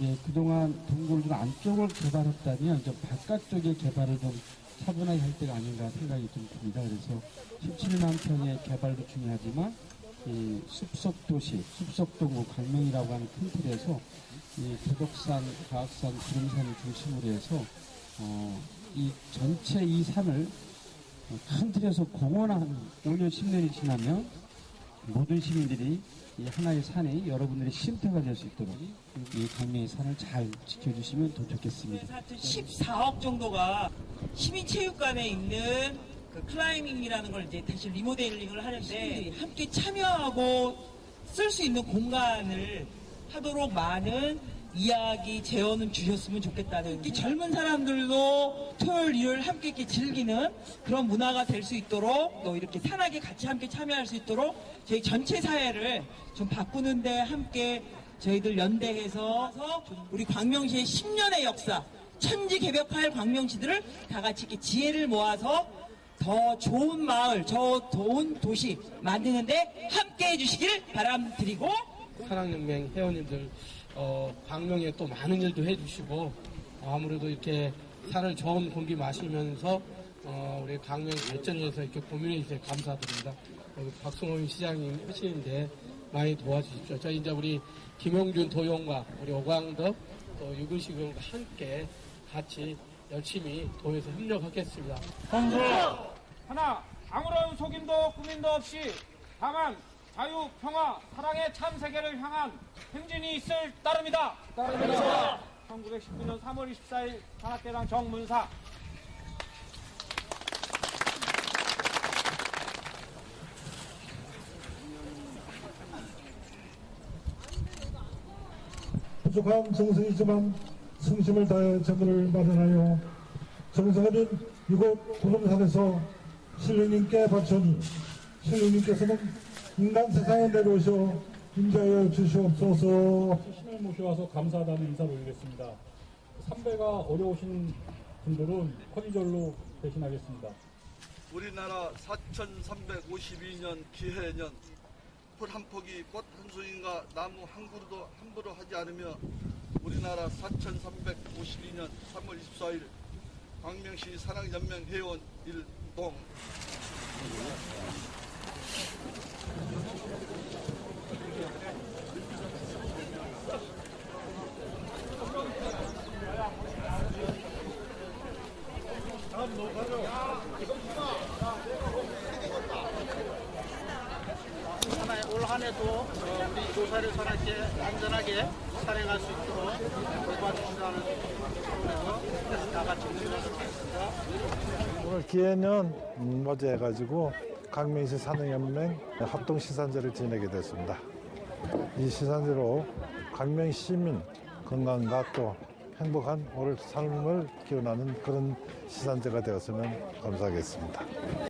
예, 그동안 동굴 좀 안쪽을 개발했다면 좀 바깥쪽의 개발을 좀 차분하게 할 때가 아닌가 생각이 좀 듭니다. 그래서 17만 평의 개발도 중요하지만 이 숲속 도시, 숲속 동굴 강명이라고 하는 큰 틀에서 이 도덕산, 과학산, 구름산을 중심으로 해서 어, 이 전체 이 산을 큰 틀에서 공헌한 5년, 10년이 지나면 모든 시민들이 이 하나의 산이 여러분들의 쉼터가 될 수 있도록 이 강명의 산을 잘 지켜주시면 더 좋겠습니다. 하여튼 14억 정도가 시민체육관에 있는 그 클라이밍이라는 걸 이제 다시 리모델링을 하는데 함께 참여하고 쓸 수 있는 공간을 하도록 많은 이야기 제언을 주셨으면 좋겠다는 이 젊은 사람들도 토요일 일요일 함께 이렇게 즐기는 그런 문화가 될 수 있도록 또 이렇게 산하게 같이 함께 참여할 수 있도록 저희 전체 사회를 좀 바꾸는데 함께 저희들 연대해서 우리 광명시의 10년의 역사 천지 개벽할 광명시들을 다 같이 이렇게 지혜를 모아서 더 좋은 마을, 더 좋은 도시 만드는데 함께 해주시길 바람드리고 사랑연맹 회원님들 어, 광명에 또 많은 일도 해주시고 어, 아무래도 이렇게 산을 좋은 공기 마시면서 어, 우리 광명 발전을 위해서 이렇게 고민해 주셔서 감사드립니다. 여기 박승호 시장님 하시는데 많이 도와주십시오. 저희 이제 우리 김용준 도용과 우리 오광덕 또 유근식 의원과 함께 같이 열심히 도에서 협력하겠습니다. 공부 하나 아무런 속임도 꾸민도 없이 다만 자유, 평화, 사랑의 참 세계를 향한 행진이 있을 따름이다. 따릅니다. 1919년 3월 24일 산악대장 정문사 부족한 정성이지만 성심을 다해 제물을 마련하여 정성어린 이곳 구름산에서 신령님께 바쳐니 신령님께서는 인간 세상에 내려오셔 임자하여 주시옵소서 신을 모셔와서 감사하다는 인사를 올리겠습니다. 삼배가 어려우신 분들은 커리절로 대신하겠습니다. 우리나라 4352년 기해년 풀 한 폭이 꽃 한 송이가 나무 한 그루도 함부로 하지 않으며 우리나라 4352년 3월 24일 광명시 사랑연맹 회원 일동 올 한해도 어, 우리 조사를 산악게 안전하게 산행할 수 있도록 도와주시라는 차원에서 다 같이 노력하도록 하겠습니다. 오늘 음, 어제 해가지고 강명시 산흥연맹 합동 시산제를 지내게 됐습니다. 이 시산제로 강명 시민 건강과 또 행복한 오늘 삶을 기원하는 그런 시산제가 되었으면 감사하겠습니다.